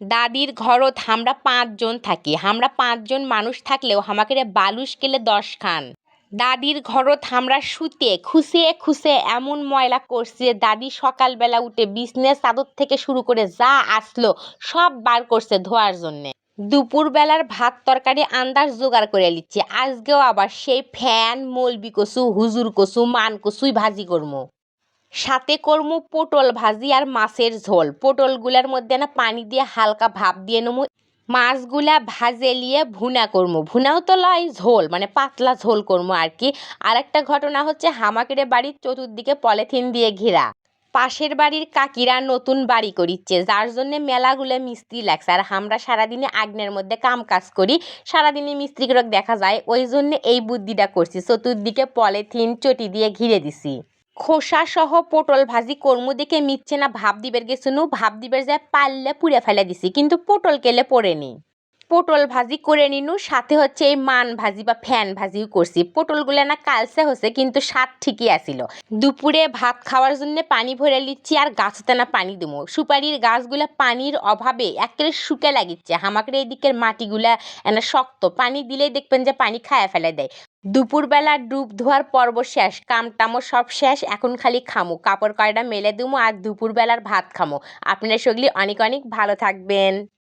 দাদির ঘরত আমরা পাঁচজন থাকি। আমরা পাঁচজন মানুষ থাকলেও হামাকে বালুস কেলে দশ খান। দাদির ঘরত আমরা শুতে খুশে খুশে এমন ময়লা করছি যে দাদি সকালবেলা উঠে বিছনের চাদর থেকে শুরু করে যা আসলো সব বার করছে ধোয়ার জন্যে। দুপুরবেলার ভাত তরকারি আন্দাজ জোগাড় করে নিচ্ছি। আজকেও আবার সেই ফ্যান, মলবি কচু, হুজুর কচু, মান কচুই ভাজি করব সাথে করমু পটল ভাজি আর মাছের ঝোল। পটলগুলার মধ্যে না পানি দিয়ে হালকা ভাপ দিয়ে নেব মাছগুলা ভাজে লিয়ে ভুনা করমু। ভুনাও তো লয় ঝোল মানে পাতলা ঝোল করমু আর কি আর একটা ঘটনা হচ্ছে হামাকেরে বাড়ির চতুর্দিকে পলিথিন দিয়ে ঘেরা। পাশের বাড়ির কাকিরা নতুন বাড়ি করিচ্ছে, যার জন্য মেলাগুলো মিস্ত্রি লাগছে। আর আমরা সারাদিনে আগ্নের মধ্যে কাম কাজ করি। সারাদিনে মিস্ত্রিগুলো দেখা যায়, ওই জন্য এই বুদ্ধিটা করছি। চতুর্দিকে পলিথিন, চটি দিয়ে ঘিরে দিছি। খোসা সহ পটল ভাজি কর্মু দেখে মিচ্ছে না ভাব দিবের গেছনু ভাব দিবের যায় পারলে পুড়ে ফেলে দিছি, কিন্তু পটল কেলে পড়েনি পটল ভাজি করে নিনু, সাথে হচ্ছে এই মান ভাজি বা ফ্যান ভাজিও করছি। পটলগুলো না কালসে হচ্ছে কিন্তু স্বাদ ঠিকই আসিল। দুপুরে ভাত খাওয়ার জন্য পানি ভরে নিচ্ছি আর গাছতে না পানি দেবো সুপারির গাছগুলা পানির অভাবে একেবারে শুকে লাগিচ্ছে। হামাকের এই দিকের মাটিগুলা এনা শক্ত। পানি দিলেই দেখবেন যে পানি খায়া ফেলে দেয়। দুপুরবেলা ডুব ধোয়ার পর্ব শেষ কাম টামো সব শেষ, এখন খালি খামো। কাপড় কয়টা মেলে দুমো আর দুপুরবেলার ভাত খামো। আপনারা সগলি অনেক অনেক ভালো থাকবেন।